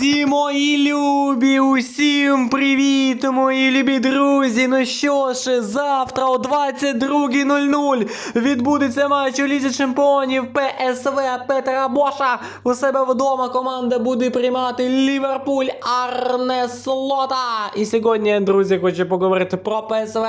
Друзі, мої любі, усім привіт, мої любі друзі. Ну що ж, завтра о 22.00 відбудеться матч у Лізі Чемпіонів ПСВ Петра Боша. У себе вдома команда буде приймати Ліверпуль Арне Слота. І сьогодні, друзі, хочу поговорити про ПСВ,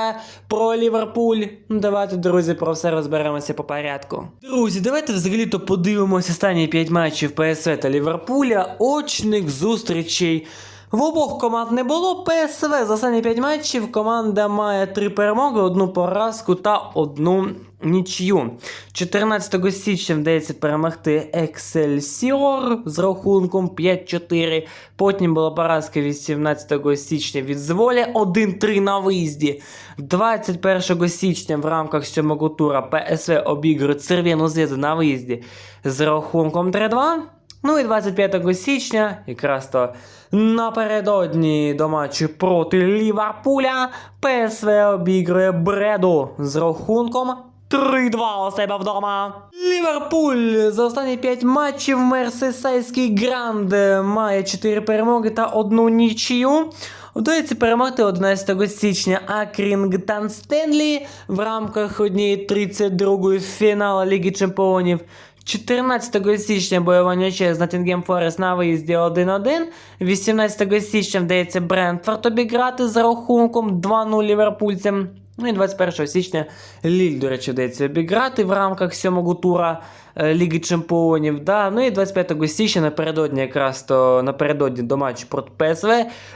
про Ліверпуль. Ну, Давайте, друзі, про все розберемося по порядку. Друзі, давайте взагалі-то подивимося останні 5 матчів ПСВ та Ліверпуля. Очних зустрічей. В обох команд не було. ПСВ за останні 5 матчів команда має 3 перемоги, одну поразку та одну нічию. 14 січня вдається перемогти Ексельсіор з рахунком 5-4. Потім була поразка 18 січня від Зволі 1-3 на виїзді. 21 січня в рамках сьомого тура ПСВ обігрує Церв'яну зв'язку на виїзді з рахунком 3-2. Ну і 25 січня, якраз то напередодні до матчу проти Ліверпуля, ПСВ обігрує Бреду з рахунком 3-2 у себе вдома. Ліверпуль за останні 5 матчів Мерсисайський Гранд має 4 перемоги та одну нічию. Вдається перемогти 11 січня Акрінгтон Стенлі в рамках однієї 32-ї фіналу Ліги Чемпіонів. 14 січня бойова нічия з Ноттінгем Форест на виїзді 1-1. 18 січня вдається Брентфорд обіграти за рахунком 2-0 ліверпульцям. Ну і 21 січня Ліль, до речі, вдається обіграти в рамках сьомого тура е, Ліги Чемпіонів. Да? Ну і 25 січня напередодні якраз то напередодні до матчу проти ПСВ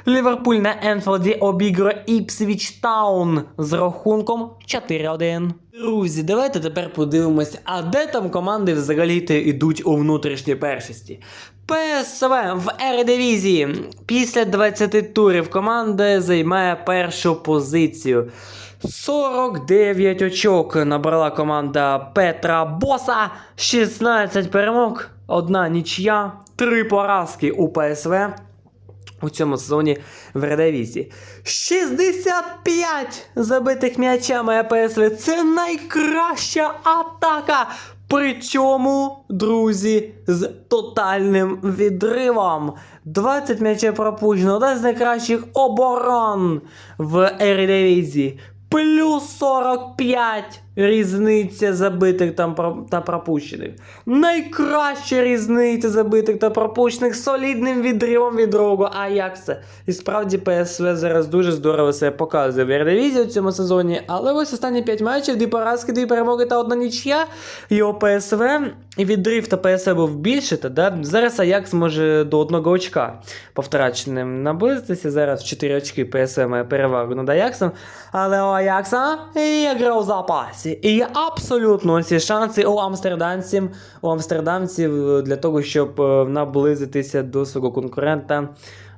Ліверпуль на Енфілді обігрує Іпсвіч Таун з рахунком 4-1. Друзі, давайте тепер подивимося, а де там команди взагалі-то йдуть у внутрішній першості. ПСВ в Ередивізії після 20 турів команда займає першу позицію. 49 очок набрала команда Петра Боса, 16 перемог, одна нічия, 3 поразки у ПСВ у цьому сезоні в Редавізі. 65 забитих м'ячами ПСВ. Це найкраща атака. Причому, друзі, з тотальним відривом. 20 м'ячів пропущено, одна з найкращих оборон в Ередивізі. Плюс 45 різниця забитих та пропущених. Найкраща різниця забитих та пропущених солідним відривом від другого Аякса. І справді ПСВ зараз дуже здорово себе показує в Ердивізі у цьому сезоні. Але ось останні 5 матчів, дві поразки, дві перемоги та одна. І у ПСВ і відрив та ПСВ був більше, та да? зараз Аякс може до одного очка по наблизитися. Зараз 4 очки ПСВ має перевагу над Аяксом. Але у Аякса є гра у запасі. І є абсолютно всі шанси у амстердамців, у амстердамців для того, щоб е, наблизитися до свого конкурента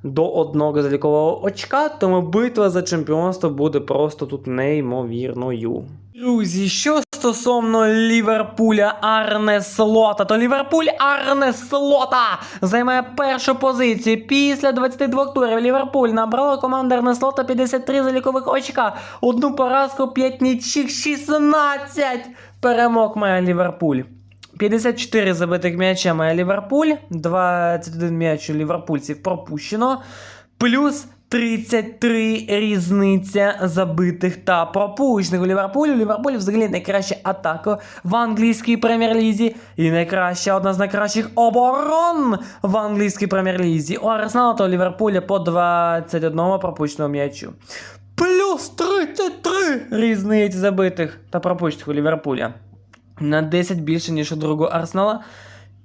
до одного залікового очка. Тому битва за чемпіонство буде просто тут неймовірною. Друзі, що стосовно Ліверпуля Арне Слота, то Ліверпуль Арне Слота займає першу позицію. Після 22 турів Ліверпуль набрала команда Арне Слота 53 залікових очка, одну поразку, 5 нічих, 16 перемог має Ліверпуль. 54 забитих м'яча має Ліверпуль, 21 м'яч у ліверпульців пропущено, плюс 33 різниця забитих та пропущених у Ліверпулі. У Ліверпулі взагалі найкраща атака в англійській прем'єр-лізі і найкраща одна з найкращих оборон в англійській прем'єр-лізі. У Арсенала та у Ліверпуля по 21 пропущеному м'ячу. Плюс 33 різниці забитих та пропущених у Ліверпуля на 10 більше, ніж у другого Арсенала.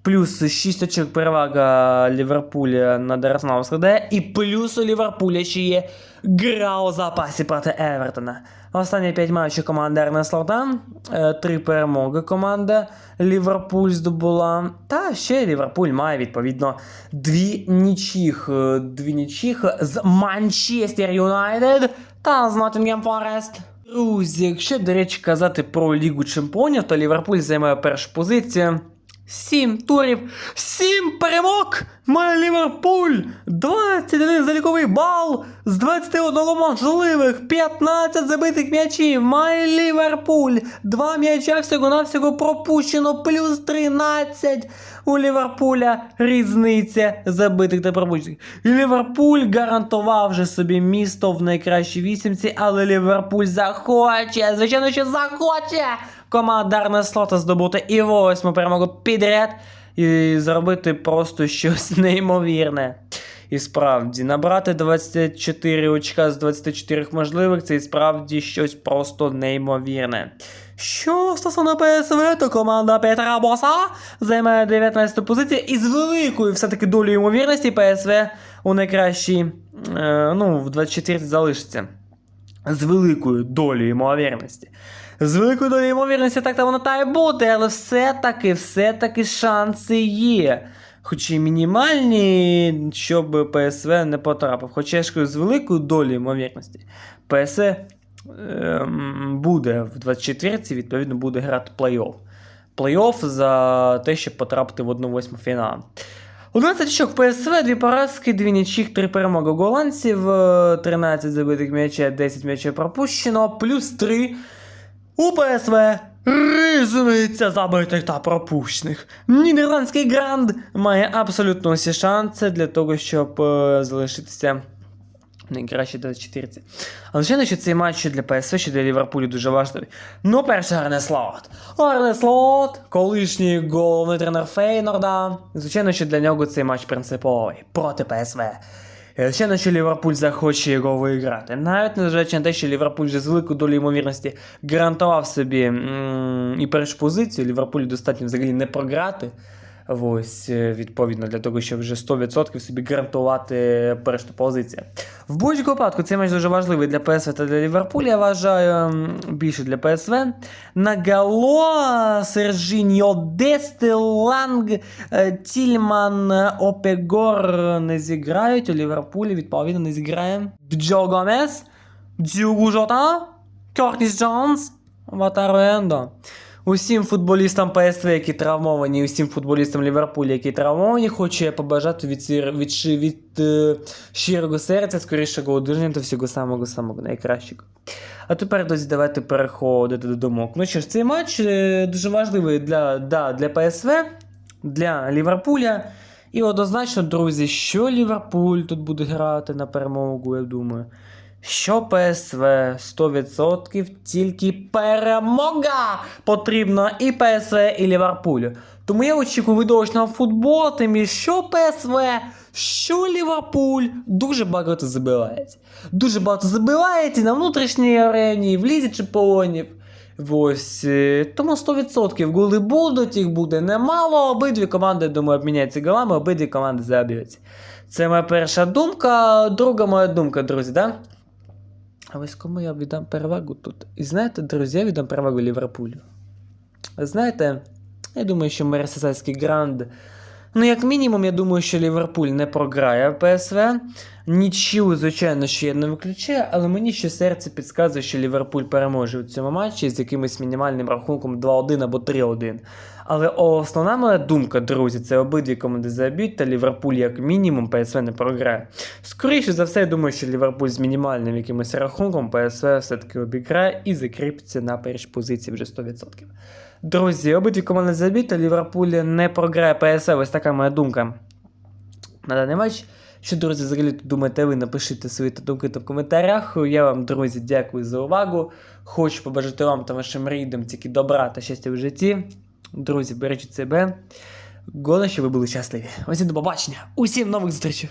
Плюс 6 очок перевага Ліверпуля над Арсеналом складає. І плюс у Ліверпуля ще є гра у запасі проти Евертона. Останні 5 матчів команди Арне Слота. 3 перемоги команда Ліверпуль здобула. Та ще Ліверпуль має відповідно дві нічих. е, Дві нічих з Манчестер Юнайтед та з Ноттінгем Форест. Друзі, якщо, до речі, казати про Лігу Чемпіонів, то Ліверпуль займає першу позицію. Сім турів, сім перемог! Має Ліверпуль! 21 заліковий бал з 21 можливих, 15 забитих м'ячів. Має Ліверпуль. Два м'яча всього-навсього пропущено, плюс 13. У Ліверпуля різниця забитих та пропущених. Ліверпуль гарантував вже собі місто в найкращій вісімці, але Ліверпуль захоче, звичайно, що захоче команда Арне Слота здобути і восьму перемогу підряд і зробити просто щось неймовірне. І справді, набрати 24 очка з 24 можливих, це і справді щось просто неймовірне. Що стосовно ПСВ, то команда Петра Боса займає 19 позицію і з великою все-таки долею ймовірності ПСВ у найкращій, е, ну, в 24 залишиться. З великою долею ймовірності. З великою долею ймовірності так там воно та й буде, але все-таки, все-таки шанси є. Хоч і мінімальні, щоб ПСВ не потрапив. Хоча я ж кажу, з великою долею ймовірності. ПСВ ем, буде в 24-ці, відповідно, буде грати плей-офф. Плей-офф за те, щоб потрапити в 1-8 фінал. 11 очок ПСВ, 2 поразки, 2 нічих, 3 перемоги голландців, е, 13 забитих м'яча, 10 м'ячів пропущено, плюс 3 у ПСВ різниця забитих та пропущених. Нідерландський гранд має абсолютно всі шанси для того, щоб е, залишитися в найкращій 24. Але звичайно, що цей матч для ПСВ, що для Ліверпулю дуже важливий. Ну, перше Арне Слот. Арне Слот, колишній головний тренер Фейнорда. Звичайно, що для нього цей матч принциповий проти ПСВ. І, Звичайно, що Ліверпуль захоче його виграти. Навіть незважаючи на те, що Ліверпуль вже з великою долею ймовірності гарантував собі м- і першу позицію, Ліверпулю достатньо взагалі не програти. Ось, е, відповідно, для того, щоб вже 100% собі гарантувати першу позицію. В будь-якому випадку цей матч дуже важливий для ПСВ та для Ліверпуля. Я вважаю більше для ПСВ. Нагало, Сержіньо Дести, Ланг, е, Тільман, е, Опегор не зіграють. У Ліверпулі відповідно не зіграє. Джо Гомес, Дюгу Жота, Кортіс Джонс, Ватаро Ендо. Усім футболістам ПСВ, які травмовані, і усім футболістам Ліверпуля, які травмовані, хочу я побажати від, від, ши- від, е, щирого серця, скорішого одужання та всього самого самого найкращого. А тепер, друзі, давайте переходити до думок. Ну що ж, цей матч е, дуже важливий для, да, для ПСВ, для Ліверпуля. І однозначно, друзі, що Ліверпуль тут буде грати на перемогу, я думаю. Що ПСВ 100% тільки перемога потрібна і ПСВ, і Ліверпулю. Тому я очікую видовищного футболу, тим і що ПСВ, що Ліверпуль дуже багато забивається. Дуже багато забивається на внутрішній арені, в лізі чемпіонів. Ось е, тому 100% голи будуть, їх буде немало. Обидві команди, думаю, обміняються голами, обидві команди заб'ються. Це моя перша думка. Друга моя думка, друзі, да? А ось кому я віддам перевагу тут? І знаєте, друзі, я віддам перевагу Ліверпулю. Знаєте, я думаю, що Мерсесайський гранд. Ну, як мінімум, я думаю, що Ліверпуль не програє ПСВ. Нічию, звичайно, що я не виключаю, але мені ще серце підказує, що Ліверпуль переможе у цьому матчі з якимось мінімальним рахунком 2-1 або 3-1. Але основна моя думка, друзі, це обидві команди заб'ють, та Ліверпуль, як мінімум, ПСВ не програє. Скоріше за все, я думаю, що Ліверпуль з мінімальним якимось рахунком ПСВ все-таки обіграє і закріпиться на першій позиції вже 100%. Друзі, обидві команди заб'ють, та Ліверпуль не програє ПСВ. Ось така моя думка на даний матч. Що, друзі, взагалі тут думаєте ви, напишіть свої думки в коментарях. Я вам, друзі, дякую за увагу. Хочу побажати вам та вашим рідним тільки добра та щастя в житті. Друзі, бережіть себе. Головне, щоб ви були щасливі. Усім до побачення. Усім нових зустрічей.